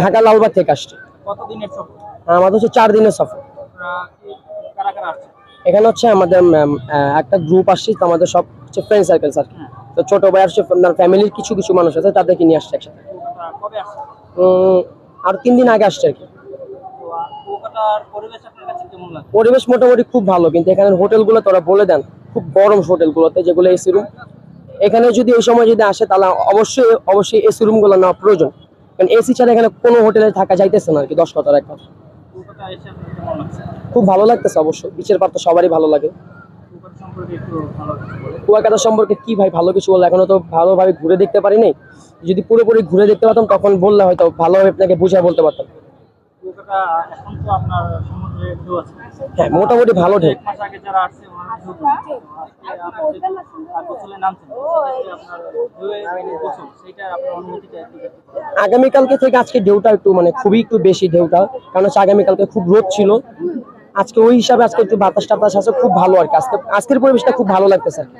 ঢাকা লালবাগ থেকে আসছে। আমাদের হচ্ছে চার দিনের সফর। এখানে হচ্ছে আমাদের একটা গ্রুপ আসছে তো আমাদের সব হচ্ছে ফ্রেন্ড সার্কেল স্যার তো ছোট ভাই আসছে ফ্যামিলির কিছু কিছু মানুষ আছে তাদেরকে নিয়ে আসছে একসাথে। আর তিন দিন আগে আসছে আর কি। পরিবেশ মোটামুটি খুব ভালো কিন্তু এখানে হোটেলগুলো তোরা বলে দেন খুব গরম হোটেলগুলোতে যেগুলো এসি রুম এখানে যদি এই সময় যদি আসে তাহলে অবশ্যই অবশ্যই এসি রুমগুলো নেওয়া প্রয়োজন। কারণ এসি ছাড়া এখানে কোনো হোটেলে থাকা যাইতেছে না আর কি দশ কথার এক কথা। কলকাতা এসে আপনার কেমন লাগছে? খুব ভালো লাগতেছে অবশ্যই বিচের পার তো সবারই ভালো লাগে। একটু কুয়াকাটা সম্পর্কে কি ভাই ভালো কিছু বলল? এখনও তো ভালোভাবে ঘুরে দেখতে পারিনি যদি পুরোপুরি ঘুরে দেখতে পারতাম তখন বললে হয়তো ভালোভাবে আপনাকে বুঝা বলতে পারতাম। হ্যাঁ মোটামুটি ভালো ঢেউ। ব্যক্ত করুন। আগামীকালকে থেকে আজকে ঢেউটা একটু মানে খুবই একটু বেশি ঢেউটা কারণ হচ্ছে আগামীকালকে খুব রোদ ছিল। আজকে ওই হিসাবে আজকে একটু বাতাস টাতাস আছে খুব ভালো আর কি। আজকে আজকের পরিবেশটা খুব ভালো লাগতেছে আর কি।